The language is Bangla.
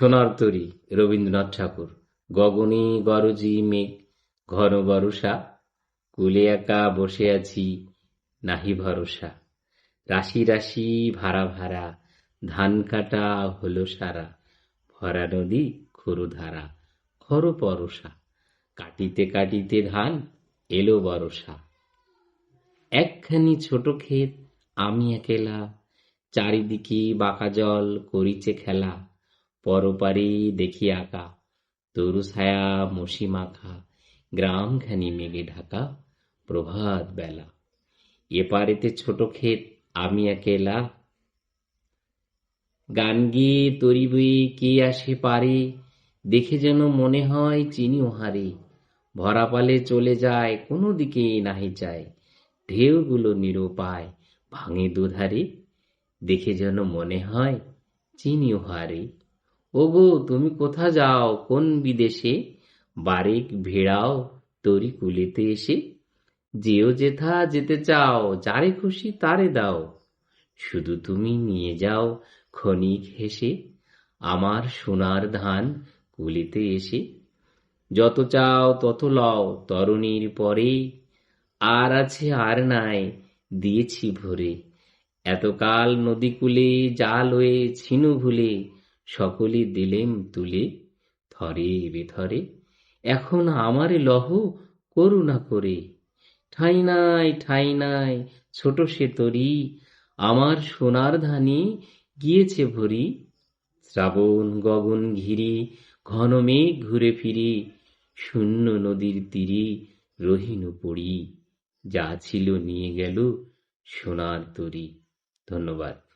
সোনার তরী রবীন্দ্রনাথ ঠাকুর, গগনে গরজি মেঘ, ঘন বরষা, কুলে একা বসে আছি, নাহি ভরসা। রাশি রাশি ভাড়া ভাড়া, ধান কাটা হলো সারা, ভরা নদী ধারা, খর পরশা কাটিতে কাটিতে ধান এলো বরষা একখানি ছোট ক্ষেত আমি একেলা, চারিদিকে বাঁকা জল করিছে খেলা পরপারে দেখি আঁকা। তরু ছায়া মসি মাখা গ্রামখানি মেঘে ঢাকা, প্রভাত বেলা। এপারেতে ছোট ক্ষেত, আমি একেলা। গান গিয়ে তরি বয়ে কে আসে পারে, দেখে যেন মনে হয় চিনি ওহারে ভরা পালে চলে যায়, কোনো দিকে নাহি যায়। ঢেউগুলো নিরুপায়, ভাঙে দুধারে, দেখে যেন মনে হয় চিনি ওহারে ওগো তুমি কোথা যাও? কোন বিদেশে? বারেক ভেড়াও তরি কুলিতে এসে। যেও যেথা যেতে চাও, যারে খুশি তারে দাও। শুধু তুমি নিয়ে যাও ক্ষণিক হেসে, আমার সোনার ধান কুলিতে এসে। যত চাও তত লও তরুণীর পরে, আর আছে আর নাই দিয়েছি ভরে। এতকাল নদীকূলে জাল হয়ে, ছিনু ভুলে সকলে দিলেম তুলে থরে বেথরে এখন আমারে লহ করুণা করে। ঠাই নাই ঠাই নাই, ছোট সে তরি, আমার সোনার ধানি গিয়েছে ভরি। শ্রাবণ গগন ঘিরে, ঘন মেঘ ঘুরে ফিরে, শূন্য নদীর তীরে রহিনু পড়ি, যা ছিল নিয়ে গেল সোনার তরি। ধন্যবাদ।